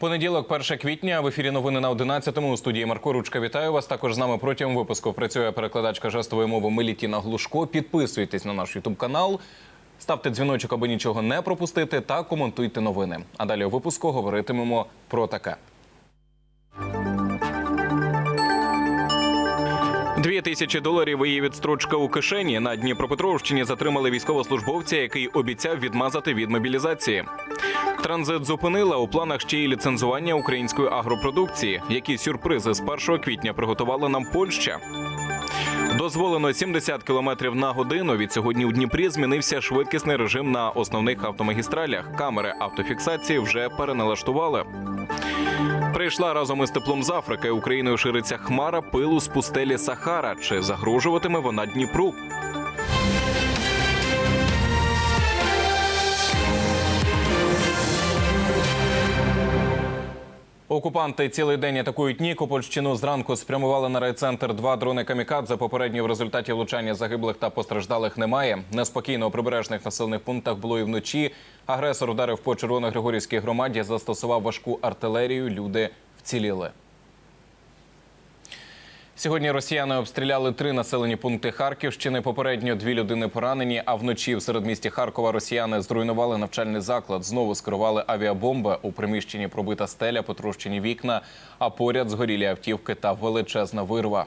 Понеділок, 1 квітня, в ефірі новини на 11-му. У студії Марко Ручка. Вітаю вас. Також з нами протягом випуску працює перекладачка жестової мови Мелітіна Глушко. Підписуйтесь на наш Ютуб канал, ставте дзвіночок, аби нічого не пропустити, та коментуйте новини. А далі у випуску говоритимемо про таке. Дві тисячі доларів і відстрочка у кишені на Дніпропетровщині затримали військовослужбовця, який обіцяв відмазати від мобілізації. Транзит зупинила у планах ще й ліцензування української агропродукції. Які сюрпризи з 1 квітня приготувала нам Польща. Дозволено 70 км на годину. Від сьогодні у Дніпрі змінився швидкісний режим на основних автомагістралях. Камери автофіксації вже переналаштували. Прийшла разом із теплом з Африки. Україною шириться хмара пилу з пустелі Сахара. Чи загрожуватиме вона Дніпру? Окупанти цілий день атакують Нікопольщину. Зранку спрямували на райцентр два дрони камікадзе. Попередньо в результаті влучання загиблих та постраждалих немає. Неспокійно у прибережних населених пунктах було і вночі. Агресор ударив по червоногригорівській громаді, застосував важку артилерію. Люди вціліли. Сьогодні росіяни обстріляли три населені пункти Харківщини. Попередньо дві людини поранені. А вночі в середмісті Харкова росіяни зруйнували навчальний заклад. Знову скерували авіабомби. У приміщенні пробита стеля, потрощені вікна. А поряд згорілі автівки та величезна вирва.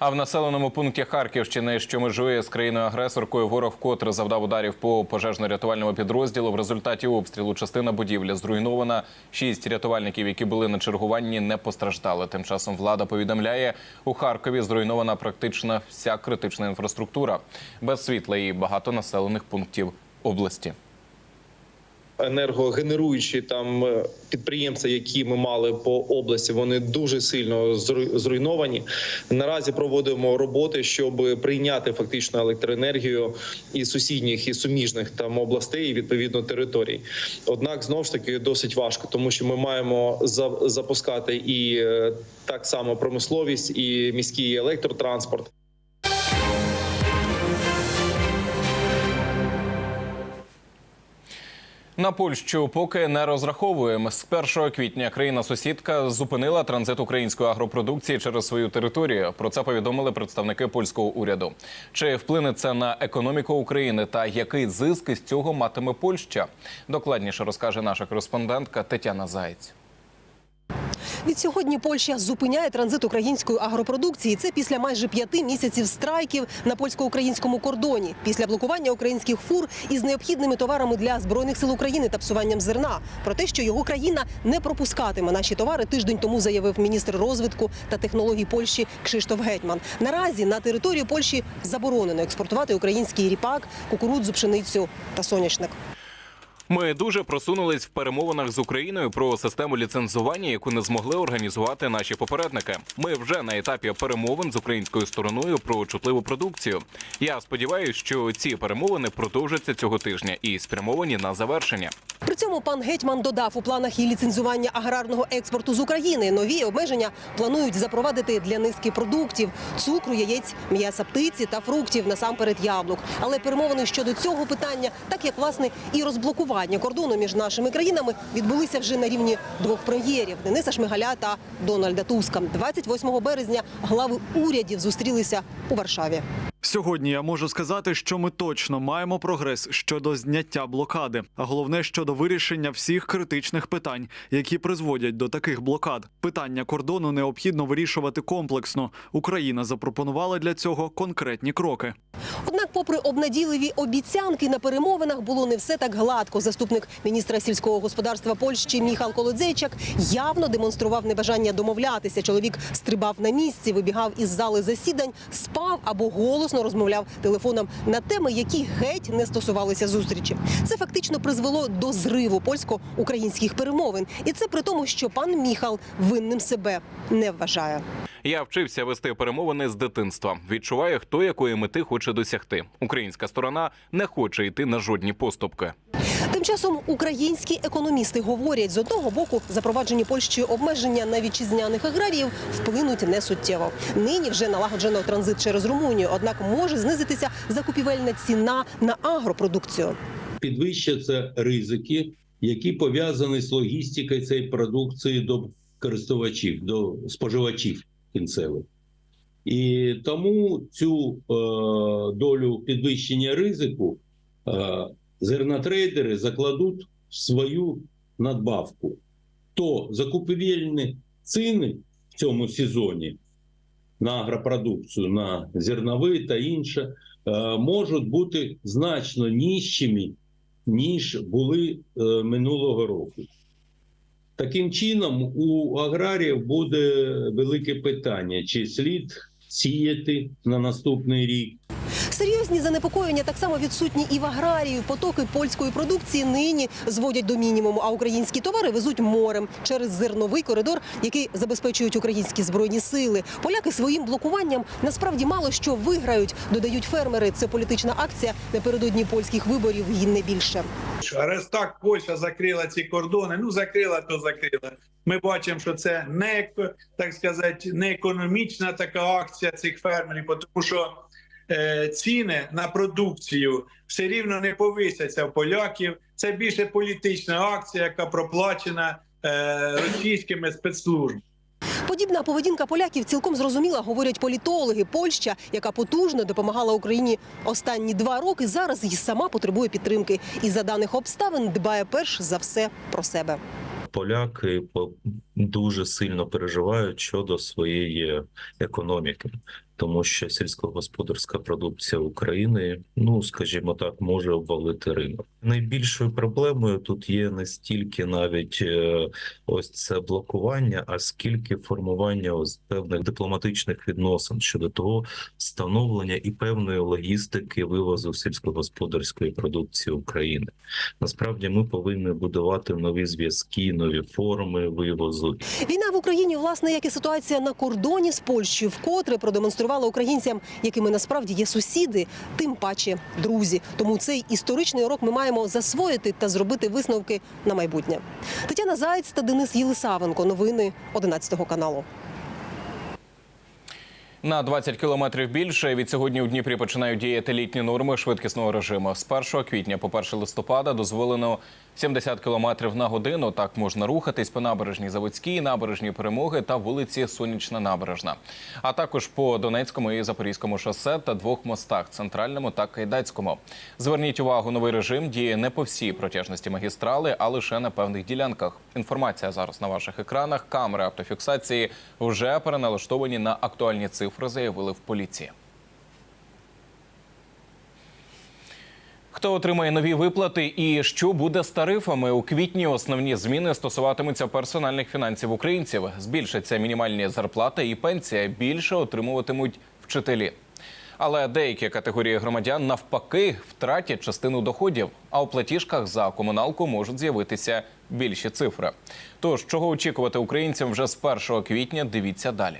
А в населеному пункті Харківщини, що межує з країною-агресоркою, ворог вкотре завдав ударів по пожежно-рятувальному підрозділу. В результаті обстрілу частина будівлі зруйнована. Шість рятувальників, які були на чергуванні, не постраждали. Тим часом влада повідомляє, у Харкові зруйнована практично вся критична інфраструктура без світла і багато населених пунктів області. Енергогенеруючі там е, підприємства, які ми мали по області, вони дуже сильно зру- зруйновані. Наразі проводимо роботи, щоб прийняти фактично електроенергію із сусідніх і суміжних там областей і відповідно територій. Однак знову ж таки досить важко, тому що ми маємо запускати і е, так само промисловість, і міський електротранспорт. На Польщу поки не розраховуємо. З 1 квітня країна-сусідка зупинила транзит української агропродукції через свою територію. Про це повідомили представники польського уряду. Чи вплине це на економіку України та який зиск із цього матиме Польща? Докладніше розкаже наша кореспондентка Тетяна Заєць. Відсьогодні Польща зупиняє транзит української агропродукції. Це після майже п'яти місяців страйків на польсько-українському кордоні, після блокування українських фур із необхідними товарами для збройних сил України та псуванням зерна. Про те, що його країна не пропускатиме наші товари, тиждень тому заявив міністр розвитку та технологій Польщі Кшиштоф Гетьман. Наразі на територію Польщі заборонено експортувати український ріпак, кукурудзу, пшеницю та соняшник. Ми дуже просунулись в перемовинах з Україною про систему ліцензування, яку не змогли організувати наші попередники. Ми вже на етапі перемовин з українською стороною про чутливу продукцію. Я сподіваюся, що ці перемовини продовжаться цього тижня і спрямовані на завершення. При цьому пан гетьман додав у планах і ліцензування аграрного експорту з України. Нові обмеження планують запровадити для низки продуктів: цукру, яєць, м'яса птиці та фруктів, насамперед яблук. Але перемовини щодо цього питання, так як власне і розблокування кордону між нашими країнами, відбулися вже на рівні двох прем'єрів Дениса Шмигаля та Дональда Туска. 28 березня глави урядів зустрілися у Варшаві. Сьогодні я можу сказати, що ми точно маємо прогрес щодо зняття блокади, а головне щодо вирішення всіх критичних питань, які призводять до таких блокад. Питання кордону необхідно вирішувати комплексно. Україна запропонувала для цього конкретні кроки. Однак, попри обнадійливі обіцянки на перемовинах, було не все так гладко. Заступник міністра сільського господарства Польщі Міхал Колодзейчак явно демонстрував небажання домовлятися. Чоловік стрибав на місці, вибігав із зали засідань, спав або голосно розмовляв телефоном на теми, які геть не стосувалися зустрічі. Це фактично призвело до зриву польсько-українських перемовин, і це при тому, що пан Міхал винним себе не вважає. Я вчився вести перемовини з дитинства. Відчуваю, хто якої мети хоче досягти. Українська сторона не хоче йти на жодні поступки. Тим часом українські економісти говорять, з одного боку, запроваджені Польщею обмеження на вітчизняних аграріїв вплинуть несуттєво. Нині вже налагоджено транзит через Румунію, однак може знизитися закупівельна ціна на агропродукцію. підвищаться ризики, які пов'язані з логістикою цієї продукції до користувачів, до споживачів кінцевих. І тому цю е, долю підвищення ризику е, зернотрейдери закладуть в свою надбавку. То закупівельні ціни в цьому сезоні на агропродукцію, на зернові та інше, можуть бути значно нижчими, ніж були е, минулого року. Таким чином, у аграріїв буде велике питання: чи слід сіяти на наступний рік, Серйозні занепокоєння так само відсутні і в аграрію. Потоки польської продукції нині зводять до мінімуму, а українські товари везуть морем через зерновий коридор, який забезпечують українські збройні сили. Поляки своїм блокуванням насправді мало що виграють. Додають фермери. Це політична акція напередодні польських виборів і не більше. Раз так Польща закрила ці кордони. Ну закрила, то закрила. Ми бачимо, що це не так сказати, не економічна така акція цих фермерів, тому що ціни на продукцію все рівно не повисяться в поляків. Це більше політична акція, яка проплачена е, російськими спецслужбами. Подібна поведінка поляків цілком зрозуміла, говорять політологи. Польща, яка потужно допомагала Україні останні два роки, зараз і сама потребує підтримки. І за даних обставин дбає перш за все про себе. поляки по- дуже сильно переживають щодо своєї економіки, тому що сільськогосподарська продукція України, ну скажімо так, може обвалити ринок. Найбільшою проблемою тут є не стільки навіть е, ось це блокування, а скільки формування ось певних дипломатичних відносин щодо того встановлення і певної логістики вивозу сільськогосподарської продукції України. Насправді ми повинні будувати нові зв'язки, нові форми вивозу. Війна в Україні, власне, як і ситуація на кордоні з Польщею, вкотре продемонструвала українцям, якими насправді є сусіди, тим паче друзі. Тому цей історичний урок ми маємо засвоїти та зробити висновки на майбутнє. Тетяна Заєць та Денис Єлисавенко. Новини 11 каналу. На 20 кілометрів більше від сьогодні у Дніпрі починають діяти літні норми швидкісного режиму. З 1 квітня по 1 листопада дозволено 70 кілометрів на годину. Так можна рухатись по набережній Заводській, набережній Перемоги та вулиці Сонячна Набережна, а також по Донецькому і Запорізькому шосе та двох мостах центральному та Кайдацькому. Зверніть увагу, новий режим діє не по всій протяжності магістрали, а лише на певних ділянках. Інформація зараз на ваших екранах. Камери автофіксації вже переналаштовані на актуальні цифри, заявили в поліції. Хто отримає нові виплати і що буде з тарифами у квітні? Основні зміни стосуватимуться персональних фінансів українців. Збільшаться мінімальні зарплати і пенсія. Більше отримуватимуть вчителі. Але деякі категорії громадян навпаки втратять частину доходів, а у платіжках за комуналку можуть з'явитися більші цифри. Тож, чого очікувати українцям вже з 1 квітня, дивіться далі.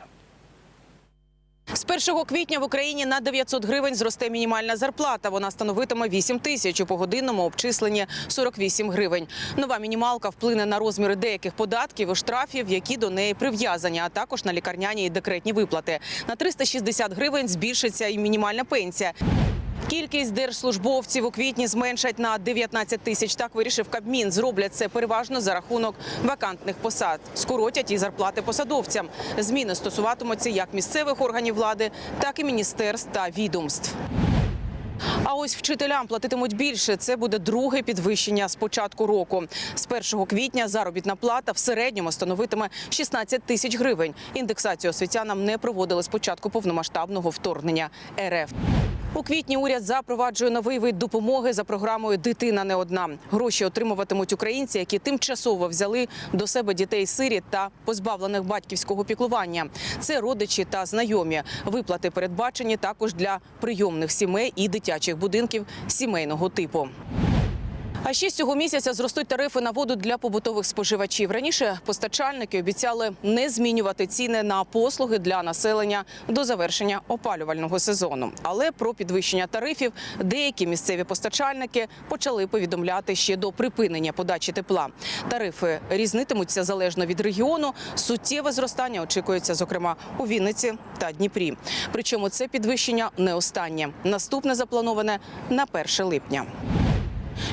З 1 квітня в Україні на 900 гривень зросте мінімальна зарплата. Вона становитиме 8 тисяч у погодинному обчисленні 48 гривень. Нова мінімалка вплине на розміри деяких податків і штрафів, які до неї прив'язані, а також на лікарняні і декретні виплати. На 360 гривень збільшиться і мінімальна пенсія. Кількість держслужбовців у квітні зменшать на 19 тисяч. Так вирішив Кабмін. Зроблять це переважно за рахунок вакантних посад. Скоротять і зарплати посадовцям. Зміни стосуватимуться як місцевих органів влади, так і міністерств та відомств. А ось вчителям платитимуть більше. Це буде друге підвищення з початку року. З 1 квітня заробітна плата в середньому становитиме 16 тисяч гривень. Індексацію освітянам не проводили з початку повномасштабного вторгнення РФ. У квітні уряд запроваджує новий вид допомоги за програмою Дитина не одна. Гроші отримуватимуть українці, які тимчасово взяли до себе дітей сиріт та позбавлених батьківського піклування. Це родичі та знайомі. Виплати передбачені також для прийомних сімей і дитячих будинків сімейного типу. А ще з цього місяця зростуть тарифи на воду для побутових споживачів. Раніше постачальники обіцяли не змінювати ціни на послуги для населення до завершення опалювального сезону. Але про підвищення тарифів деякі місцеві постачальники почали повідомляти ще до припинення подачі тепла. Тарифи різнитимуться залежно від регіону. Суттєве зростання очікується, зокрема у Вінниці та Дніпрі. Причому це підвищення не останнє. Наступне заплановане на 1 липня.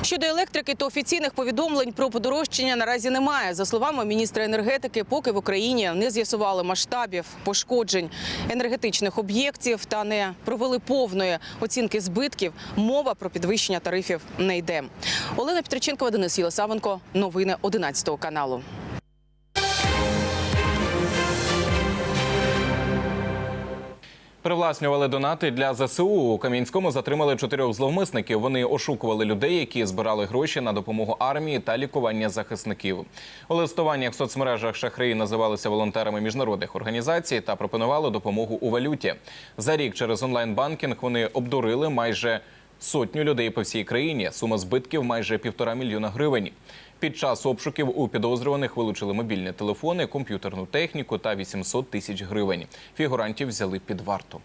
Щодо електрики, то офіційних повідомлень про подорожчання наразі немає. За словами міністра енергетики, поки в Україні не з'ясували масштабів пошкоджень енергетичних об'єктів та не провели повної оцінки збитків, мова про підвищення тарифів не йде. Олена Петриченкова, Денис Єлисавенко. Новини 11 каналу. Привласнювали донати для ЗСУ. У Кам'янському затримали чотирьох зловмисників. Вони ошукували людей, які збирали гроші на допомогу армії та лікування захисників. У листуваннях в соцмережах шахраї називалися волонтерами міжнародних організацій та пропонували допомогу у валюті. За рік через онлайн-банкінг вони обдурили майже сотню людей по всій країні. Сума збитків майже півтора мільйона гривень. Під час обшуків у підозрюваних вилучили мобільні телефони, комп'ютерну техніку та 800 тисяч гривень. Фігурантів взяли під варту.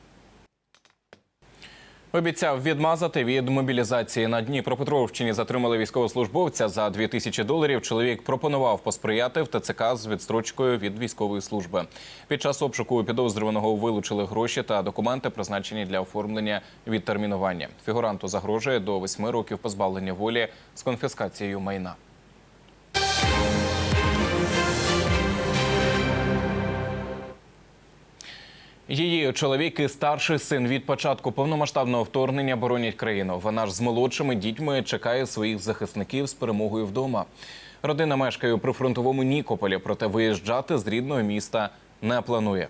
Обіцяв відмазати від мобілізації на Дніпропетровщині. Затримали військовослужбовця за 2 тисячі доларів. Чоловік пропонував посприяти в ТЦК з відстрочкою від військової служби. Під час обшуку підозрюваного вилучили гроші та документи, призначені для оформлення відтермінування. Фігуранту загрожує до 8 років позбавлення волі з конфіскацією майна. Її чоловік і старший син від початку повномасштабного вторгнення боронять країну. Вона ж з молодшими дітьми чекає своїх захисників з перемогою вдома. Родина мешкає у прифронтовому Нікополі, проте виїжджати з рідного міста не планує.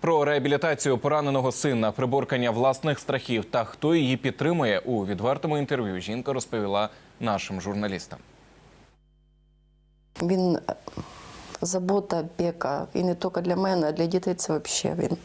Про реабілітацію пораненого сина, приборкання власних страхів та хто її підтримує у відвертому інтерв'ю. Жінка розповіла нашим журналістам. Він забота, опека. І не тільки для мене, а для дітей це взагалі він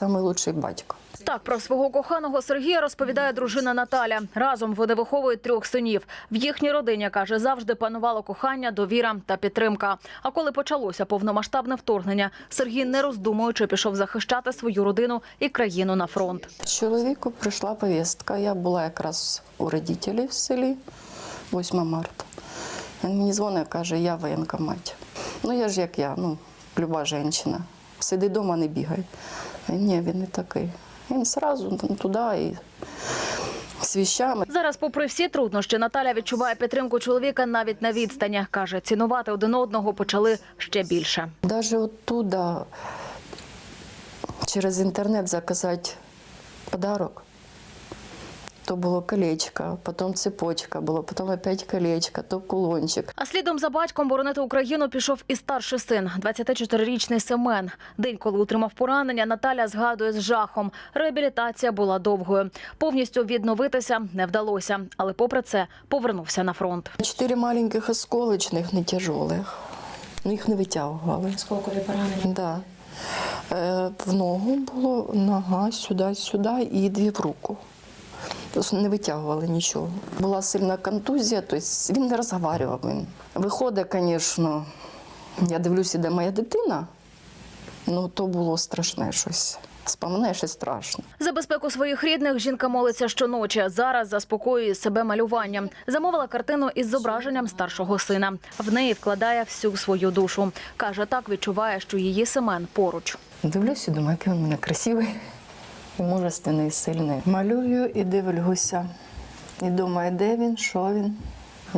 найкращий батько. Так про свого коханого Сергія розповідає дружина Наталя. Разом вони виховують трьох синів. В їхній родині каже, завжди панувало кохання, довіра та підтримка. А коли почалося повномасштабне вторгнення, Сергій, не роздумуючи, пішов захищати свою родину і країну на фронт. Чоловіку прийшла повістка. Я була якраз у родителів в селі 8 марта. Він мені дзвонить, каже, я воєнкомат. Ну я ж як я, ну, люба жінка. Сиди вдома, не бігай. Він, ні, він не такий. Він одразу туди і з віщами. Зараз, попри всі труднощі, Наталя відчуває підтримку чоловіка навіть на відстані. каже, цінувати один одного почали ще більше. Даже оттуда через інтернет заказати подарок. То було колечко, потім цепочка було, потім опять колечко, то кулончик. А слідом за батьком боронити Україну пішов і старший син, 24-річний Семен. День, коли отримав поранення, Наталя згадує з жахом. Реабілітація була довгою. Повністю відновитися не вдалося, але попри це повернувся на фронт. Чотири маленьких осколочних, не тяжелих. Ну, їх не витягували. Скільки поранення? Да. Е, в ногу було нога сюди, сюди і дві в руку. Не витягували нічого. Була сильна контузія, тобто він не розговорював. Він. Виходить, звісно, я дивлюся, де моя дитина, ну то було страшне щось. Споминаєш і страшно. За безпеку своїх рідних жінка молиться щоночі. Зараз заспокоює себе малюванням. Замовила картину із зображенням старшого сина. В неї вкладає всю свою душу. Каже, так відчуває, що її Семен поруч. Дивлюся, думаю, який він мене красивий, і мужественний, і сильний. Малюю і дивлюся. І думаю, де він, що він,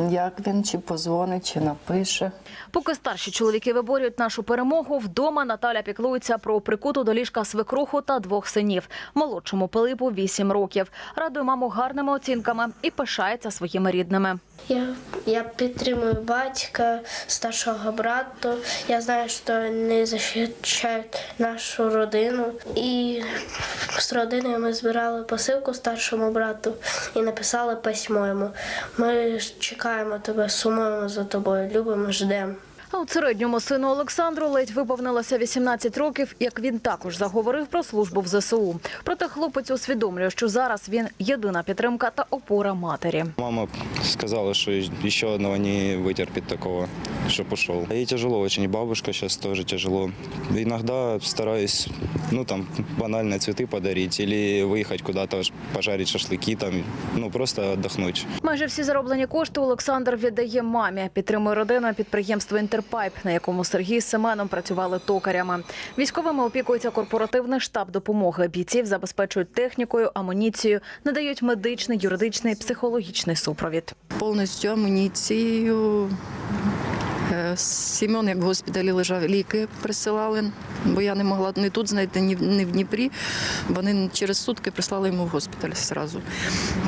як він, чи позвонить, чи напише. Поки старші чоловіки виборюють нашу перемогу, вдома Наталя піклується про прикуту до ліжка свекруху та двох синів. Молодшому Пилипу 8 років. Радує маму гарними оцінками і пишається своїми рідними. Я, я підтримую батька, старшого брата. Я знаю, що вони захищають нашу родину. І з родиною ми збирали посилку старшому брату і написали письмо йому. Ми чекаємо тебе, сумуємо за тобою, любимо, ждемо. А от середньому сину Олександру ледь виповнилося 18 років, як він також заговорив про службу в ЗСУ. Проте хлопець усвідомлює, що зараз він єдина підтримка та опора матері. Мама сказала, що ще одного не витерпить такого, чтобы ушел. Ей тяжело очень, и бабушка сейчас тоже тяжело. Иногда стараюсь, ну там, банально цветы подарить или выехать куда-то пожарить шашлыки там, ну просто отдохнуть. Майже всі зароблені кошти Олександр віддає мамі. Підтримує родину підприємство «Інтерпайп», на якому Сергій з Семеном працювали токарями. Військовими опікується корпоративний штаб допомоги. Бійців забезпечують технікою, амуніцією, надають медичний, юридичний, психологічний супровід. Повністю амуніцією. Сім'он, як в госпіталі лежав, ліки присилали, бо я не могла не тут знайти, ні в- ні в Дніпрі. Вони через сутки прислали йому в госпіталь зразу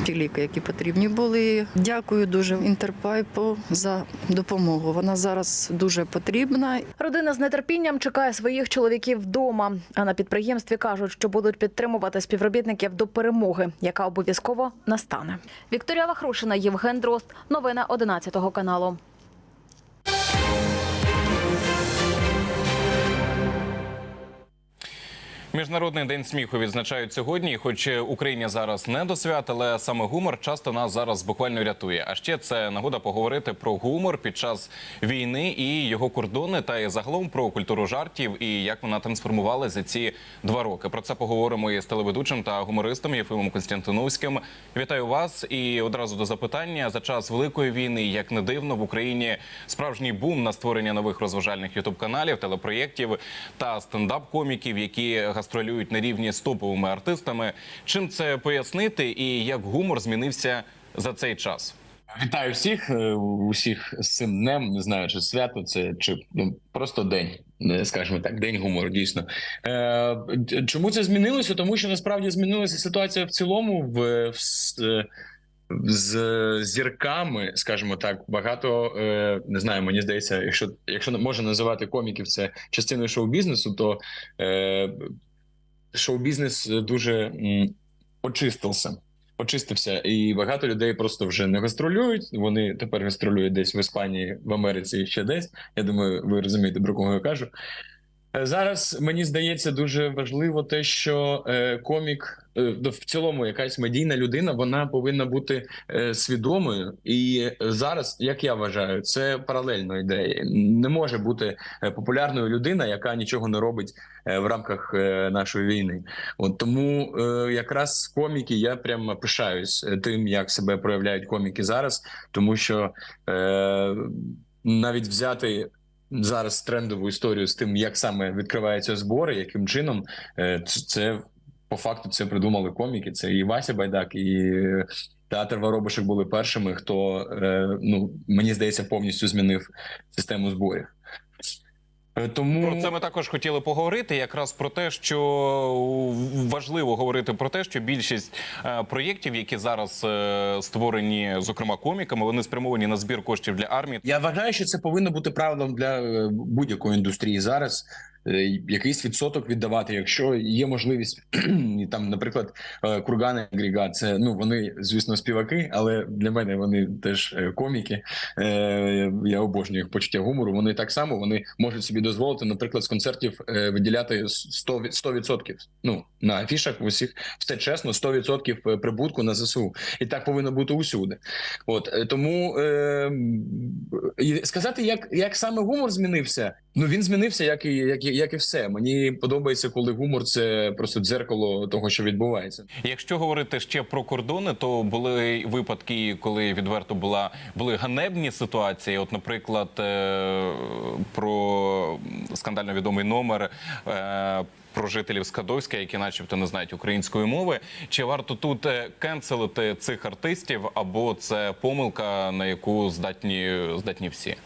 ті ліки, які потрібні були. Дякую дуже Інтерпайпу за допомогу. Вона зараз дуже потрібна. Родина з нетерпінням чекає своїх чоловіків вдома. А на підприємстві кажуть, що будуть підтримувати співробітників до перемоги, яка обов'язково настане. Вікторія Вахрушина, Євген Дрозд. Новини 11 каналу. Міжнародний день сміху відзначають сьогодні. Хоч Україні зараз не до свят, але саме гумор часто нас зараз буквально рятує. А ще це нагода поговорити про гумор під час війни і його кордони, та й загалом про культуру жартів і як вона трансформувалася за ці два роки. Про це поговоримо із телеведучим та гумористом Єфимом Константиновським. Вітаю вас і одразу до запитання за час великої війни, як не дивно, в Україні справжній бум на створення нових розважальних ютуб каналів, телепроєктів та стендап-коміків, які гастролюють на рівні з топовими артистами. Чим це пояснити, і як гумор змінився за цей час? Вітаю всіх, е, усіх з цим днем. Не знаю, чи свято це чи ну, просто день, е, скажімо так, день гумору. Дійсно. Е, чому це змінилося? Тому що насправді змінилася ситуація в цілому в, в е, з зірками, скажімо так, багато не знаю. Мені здається, якщо якщо можна називати коміків це частиною шоу-бізнесу, то шоу-бізнес дуже очистився очистився, і багато людей просто вже не гастролюють. Вони тепер гастролюють десь в Іспанії, в Америці і ще десь. Я думаю, ви розумієте, про кого я кажу. Е, Зараз мені здається дуже важливо те, що е, комік е, в цілому, якась медійна людина, вона повинна бути свідомою. І зараз, як я вважаю, це паралельно ідея. Не може бути популярною людина, яка нічого не робить в рамках нашої війни. От тому якраз коміки я прямо пишаюсь тим, як себе проявляють коміки зараз, тому що навіть взяти зараз трендову історію з тим, як саме відкриваються збори, яким чином е, це- по факту це придумали коміки. Це і Вася Байдак, і е, театр Воробишек були першими, хто е, ну мені здається повністю змінив систему зборів. Е, Тому Про це ми також хотіли поговорити. Якраз про те, що важливо говорити про те, що більшість е, проєктів, які зараз е, створені, зокрема коміками, вони спрямовані на збір коштів для армії. Я вважаю, що це повинно бути правилом для будь-якої індустрії зараз. Е, Якийсь відсоток віддавати, якщо є можливість, там, наприклад, е, Курган Гріга, це ну вони, звісно, співаки, але для мене вони теж е, коміки. Я обожнюю їх почуття гумору. Вони так само вони можуть собі дозволити, наприклад, з концертів виділяти 100%, від- 100%. Ну на афішах усіх все чесно, 100% прибутку на ЗСУ, і так повинно бути усюди. От тому сказати, як, як саме гумор змінився. Ну він змінився, як і як, і- як і все. Мені подобається, коли гумор це просто дзеркало того, що відбувається. Якщо говорити ще про кордони, то були випадки, коли відверто була були ганебні ситуації. От, наприклад, е, про скандально відомий номер. е, Про жителів Скадовська, які, начебто, не знають української мови, чи варто тут е, кенселити цих артистів, або це помилка, на яку здатні здатні всі?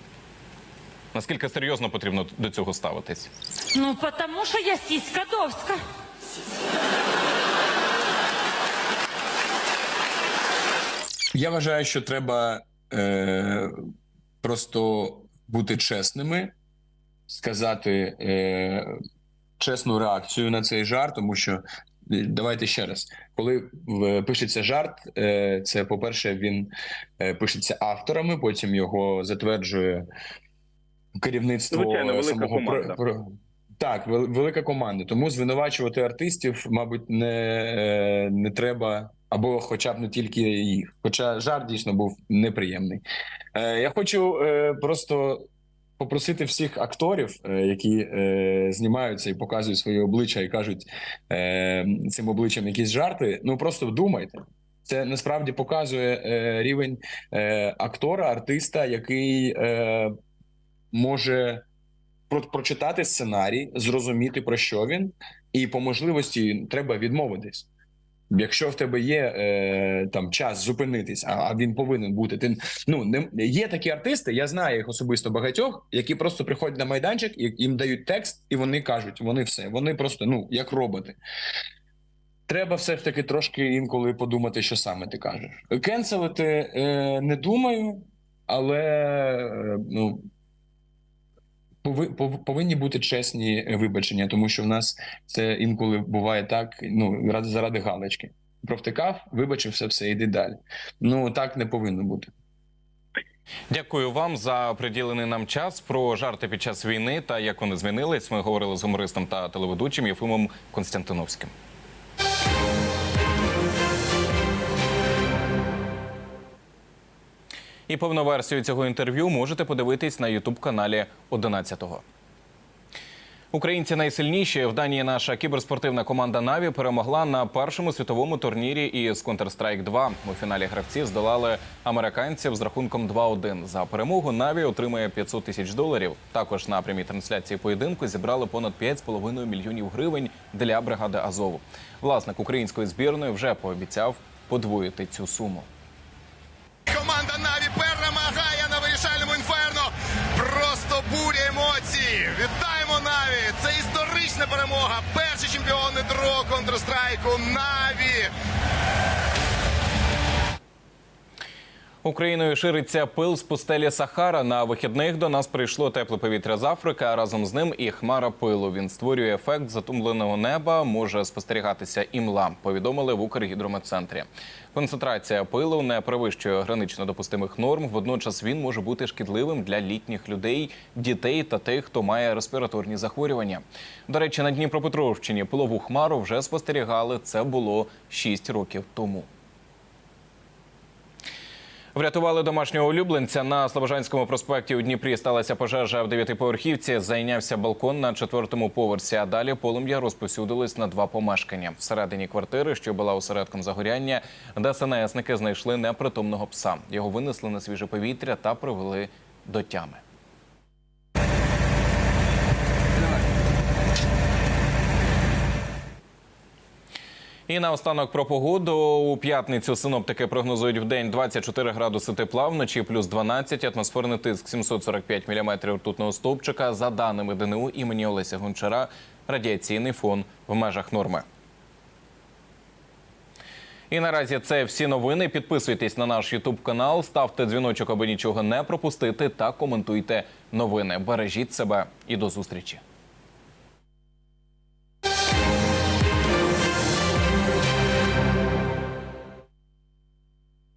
Наскільки серйозно потрібно до цього ставитись? Ну, потому что я сиська Довска. Я вважаю, що треба е, просто бути чесними, сказати е, чесну реакцію на цей жарт, тому що е, давайте ще раз, коли пишеться жарт, е, це по-перше, він е, пишеться авторами, потім його затверджує керівництво Звичайно, велика самого команда. про- про- так, велика команда. Тому звинувачувати артистів, мабуть, не, е, не треба, або хоча б не тільки їх. Хоча жарт дійсно був неприємний. Е, Я хочу е, просто попросити всіх акторів, е, які е, знімаються і показують свої обличчя і кажуть е, цим обличчям якісь жарти. Ну просто вдумайте. Це насправді показує е, рівень е, актора, артиста, який е, може про- прочитати сценарій, зрозуміти про що він, і по можливості треба відмовитись. Якщо в тебе є е, там час зупинитись, а, а він повинен бути. Ти ну не є такі артисти. Я знаю їх особисто багатьох, які просто приходять на майданчик, і їм дають текст, і вони кажуть, вони все, вони просто ну як роботи. Треба все ж таки трошки інколи подумати, що саме ти кажеш. Кенселити е, не думаю, але е, ну повинні бути чесні вибачення, тому що в нас це інколи буває так. Ну ради заради галочки. Провтикав, вибачився, все, йди далі. Ну так не повинно бути. Дякую вам за приділений нам час про жарти під час війни та як вони змінились. Ми говорили з гумористом та телеведучим Єфимом Константиновським. І повну версію цього інтерв'ю можете подивитись на ютуб каналі 11-го. Українці найсильніші в Данії наша кіберспортивна команда Наві перемогла на першому світовому турнірі із Counter-Strike 2. У фіналі гравці здолали американців з рахунком 2-1. За перемогу Наві отримає 500 тисяч доларів. Також на прямій трансляції поєдинку зібрали понад 5,5 мільйонів гривень для бригади Азову. Власник української збірної вже пообіцяв подвоїти цю суму. Команда Наві перемагає на вирішальному інферно. Просто буря емоцій. Вітаємо Наві! Це історична перемога. Перший чемпіон дро Counter-Strike Наві. Україною шириться пил з пустелі Сахара. На вихідних до нас прийшло тепле повітря з Африки, а разом з ним і хмара пилу. Він створює ефект затумленого неба, може спостерігатися і мла. Повідомили в Укргідрометцентрі. Концентрація пилу не перевищує гранично допустимих норм. Водночас він може бути шкідливим для літніх людей, дітей та тих, хто має респіраторні захворювання. До речі, на Дніпропетровщині пилову хмару вже спостерігали. Це було 6 років тому. Врятували домашнього улюбленця на Слобожанському проспекті у Дніпрі. Сталася пожежа в дев'ятиповерхівці. Зайнявся балкон на четвертому поверсі. А далі полум'я розповсюдились на два помешкання. Всередині квартири, що була осередком загоряння, ДСНСники знайшли непритомного пса. Його винесли на свіже повітря та привели до тями. І наостанок про погоду. У п'ятницю синоптики прогнозують в день 24 градуси тепла, вночі плюс 12, атмосферний тиск 745 міліметрів ртутного стовпчика. За даними ДНУ імені Олеся Гончара, радіаційний фон в межах норми. І наразі це всі новини. Підписуйтесь на наш Ютуб канал, ставте дзвіночок, аби нічого не пропустити, та коментуйте новини. Бережіть себе і до зустрічі.